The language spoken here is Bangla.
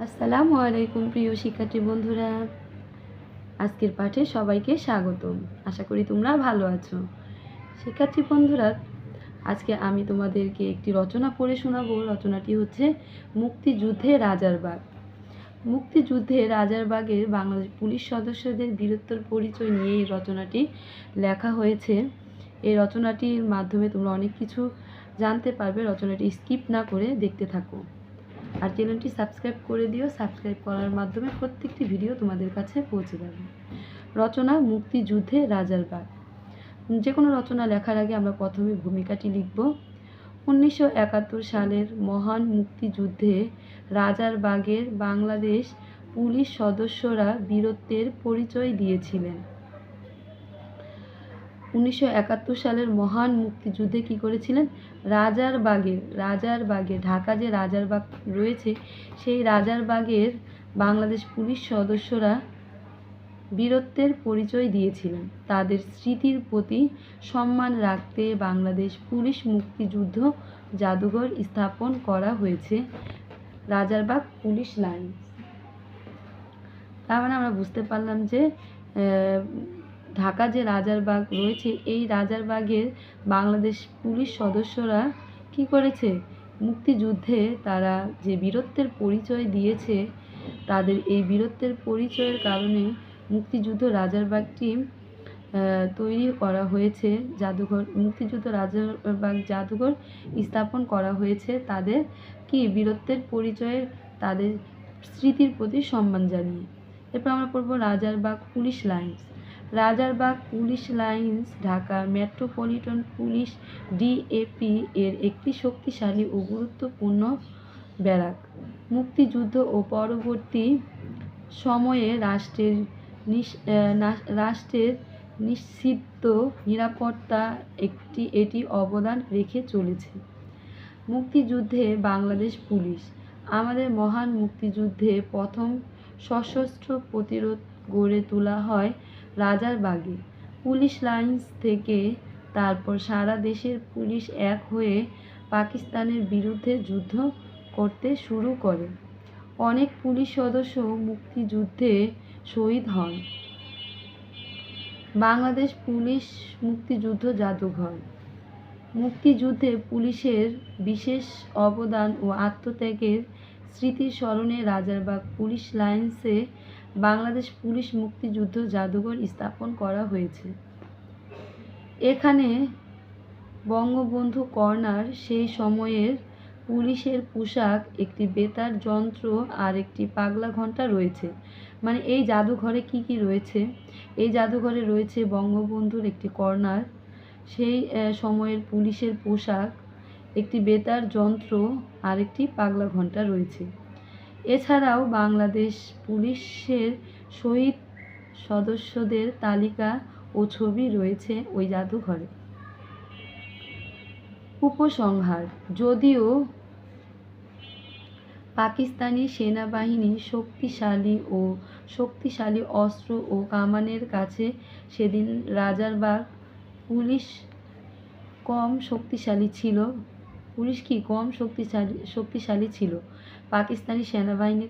আসসালামু আলাইকুম, প্রিয় শিক্ষার্থী বন্ধুরা। আজকের পাঠে সবাইকে স্বাগতম। আশা করি তোমরা ভালো আছো। শিক্ষার্থী বন্ধুরা, আজকে আমি তোমাদেরকে একটি রচনা পড়ে শোনাবো। রচনাটি হচ্ছে মুক্তিযুদ্ধে রাজারবাগ মুক্তিযুদ্ধে রাজারবাগের বাংলাদেশ পুলিশ সদস্যদের বীরত্বর পরিচয় নিয়ে এই রচনাটি লেখা হয়েছে। এই রচনাটির মাধ্যমে তোমরা অনেক কিছু জানতে পারবে। রচনাটি স্কিপ না করে দেখতে থাকো। আর চ্যানেলটি সাবস্ক্রাইব করে দিও। সাবস্ক্রাইব করার মাধ্যমে প্রত্যেকটি ভিডিও তোমাদের কাছে পৌঁছে যাবে। রচনা মুক্তিযুদ্ধে রাজার বাগ। যে কোনো রচনা লেখার আগে আমরা প্রথমে ভূমিকাটি লিখব। উনিশশো একাত্তর সালের মহান মুক্তিযুদ্ধে রাজার বাগের বাংলাদেশ পুলিশ সদস্যরা বীরত্বের পরিচয় দিয়েছিলেন। উনিশশো একাত্তর সালের মহান মুক্তিযুদ্ধে কি করেছিলেন? রাজার বাগের রাজার বাগে, ঢাকা যে রাজার বাগ রয়েছে, সেই রাজার বাগের বাংলাদেশ পুলিশ সদস্যরা বীরত্বের পরিচয় দিয়েছিলেন। তাদের স্মৃতির প্রতি সম্মান রাখতে বাংলাদেশ পুলিশ মুক্তিযুদ্ধ জাদুঘর স্থাপন করা হয়েছে। Rajarbagh police line. তার মানে আমরা বুঝতে পারলাম যে ঢাকা যে রাজারবাগ রয়েছে, এই রাজারবাগের বাংলাদেশ পুলিশ সদস্যরা কি করেছে? মুক্তিযুদ্ধে তারা যে বীরত্বের পরিচয় দিয়েছে, তাদের এই বীরত্বের পরিচয়ের কারণে মুক্তিযুদ্ধ রাজারবাগটি তৈরি করা হয়েছে। জাদুঘর, মুক্তিযুদ্ধ রাজারবাগ জাদুঘর স্থাপন করা হয়েছে। তাদের কি বীরত্বের পরিচয়ের, তাদের স্মৃতির প্রতি সম্মান জানিয়ে। এরপর আমরা পড়ব Rajarbagh police lines. Rajarbagh police lines, Dhaka metropolitan police DAP এর একটি শক্তিশালী ও গুরুত্বপূর্ণ ব্যারাক। মুক্তিযুদ্ধ ও পরবর্তী সময়ে রাষ্ট্রের রাষ্ট্রের নিশ্চিত নিরাপত্তা একটি, এটি অবদান রেখে চলেছে। মুক্তিযুদ্ধে বাংলাদেশ পুলিশ, আমাদের মহান মুক্তিযুদ্ধে প্রথম সশস্ত্র প্রতিরোধ গড়ে তোলা হয় রাজারবাগে পুলিশ লাইন্স থেকে তারপর সারা দেশের পুলিশ এক হয়ে পাকিস্তানের বিরুদ্ধে যুদ্ধ করতে শুরু করে। অনেক পুলিশ সদস্য মুক্তিযুদ্ধে শহীদ হন। বাংলাদেশ পুলিশ মুক্তিযুদ্ধ জাদুঘর। মুক্তিযুদ্ধে পুলিশের বিশেষ অবদান ও আত্মত্যাগের স্মৃতির স্মরণে রাজারবাগ পুলিশ লাইন্সে বাংলাদেশ পুলিশ মুক্তিযুদ্ধ জাদুঘর স্থাপন করা হয়েছে। এখানে বঙ্গবন্ধু কর্নার সেই সময়ের পুলিশের পোশাক, একটি বেতার যন্ত্র আর একটি পাগলা ঘণ্টা রয়েছে। মানে এই জাদুঘরে কি কি রয়েছে? এই জাদুঘরে রয়েছে বঙ্গবন্ধুর একটি কর্নার, সেই সময়ের পুলিশের পোশাক, একটি বেতার যন্ত্র আর একটি পাগলা ঘণ্টা রয়েছে। এছাড়াও বাংলাদেশ পুলিশের শহীদ সদস্যদের তালিকা ও ছবি রয়েছে ওই জাদুঘরে। উপসংহার, যদিও পাকিস্তানি সেনাবাহিনী শক্তিশালী ও শক্তিশালী অস্ত্র ও কামানের কাছে সেদিন রাজারবাগ পুলিশ কম শক্তিশালী ছিল পুলিশ কি কম শক্তিশালী শক্তিশালী ছিল? পাকিস্তানি সেনাবাহিনীর